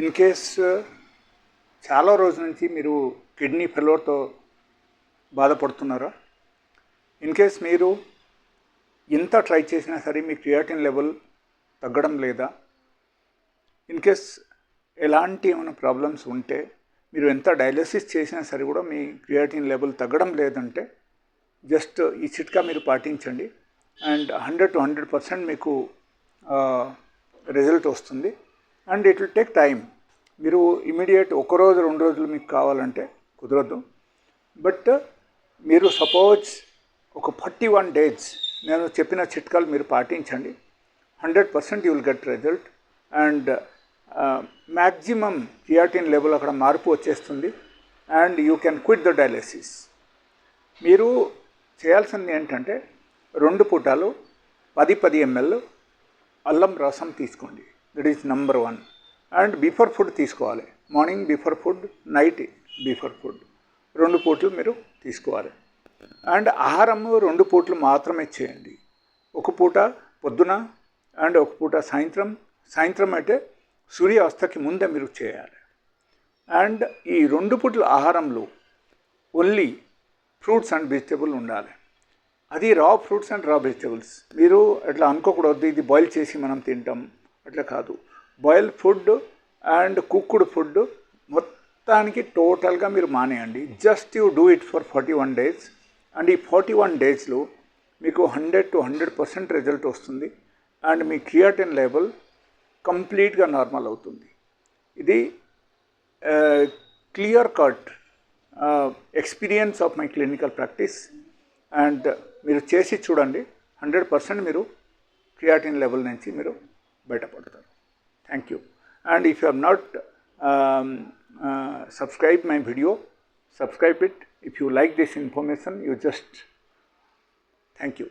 In case చాలా రోజుల నుంచి మీరు కిడ్నీ ఫెలోర్తో బాధపడుతున్నారా? ఇన్ కేస్ మీరు ఎంత ట్రై చేసినా సరే మీ క్రియాటిన్ లెవెల్ తగ్గడం లేదా? ఇన్ కేస్ ఎలాంటి ఏమైనా ప్రాబ్లమ్స్ ఉంటే మీరు ఎంత డయాలసిస్ చేసినా సరే కూడా మీ క్రియాటిన్ లెవెల్ తగ్గడం లేదంటే జస్ట్ ఈ చిట్కా మీరు పాటించండి. And hundred to hundred percent మీకు రిజల్ట్ వస్తుంది. And it will take time మీరు ఇమీడియట్ ఒక రోజు రెండు రోజులు మీకు కావాలంటే కుదరదు. బట్ మీరు సపోజ్ ఒక ఫార్టీ వన్ డేస్ నేను చెప్పిన చిట్కాలు మీరు పాటించండి. Hundred percent you will get result. And maximum creatinine level అక్కడ మార్పు వచ్చేస్తుంది. And you can quit the dialysis. మీరు చేయాల్సింది ఏంటంటే రెండు పూటలు పది పది ఎంఎల్ అల్లం రసం తీసుకోండి. That is number one and before food తీసుకోవాలి. Morning before food night before food రెండు పూట్లు మీరు తీసుకోవాలి. అండ్ ఆహారం రెండు పూట్లు మాత్రమే చేయండి. ఒక పూట పొద్దున అండ్ ఒక పూట సాయంత్రం. సాయంత్రం అయితే సూర్యాస్తకి ముందే మీరు చేయాలి. అండ్ ఈ రెండు పూట్ల ఆహారంలో ఓన్లీ ఫ్రూట్స్ అండ్ వెజిటబుల్ ఉండాలి. అది రా ఫ్రూట్స్ అండ్ రా వెజిటబుల్స్ మీరు అట్లా అనుకోకూడదు. ఇది బాయిల్ చేసి మనం తింటాం. అట్లా కాదు. Boil food and cooked food మొత్తానికి టోటల్గా మీరు మానేయండి. Just you do it for forty one days. And ఈ ఫార్టీ వన్ డేస్లో మీకు hundred to hundred percent result వస్తుంది. అండ్ మీ క్రియాటిన్ లెవెల్ కంప్లీట్గా నార్మల్ అవుతుంది. ఇది clear cut experience of my clinical practice. And మీరు చేసి చూడండి. హండ్రెడ్ పర్సెంట్ మీరు క్రియాటిన్ లెవెల్ నుంచి మీరు బయటపడతారు thank you and if you have not subscribe my video subscribe it if you like this information you just thank you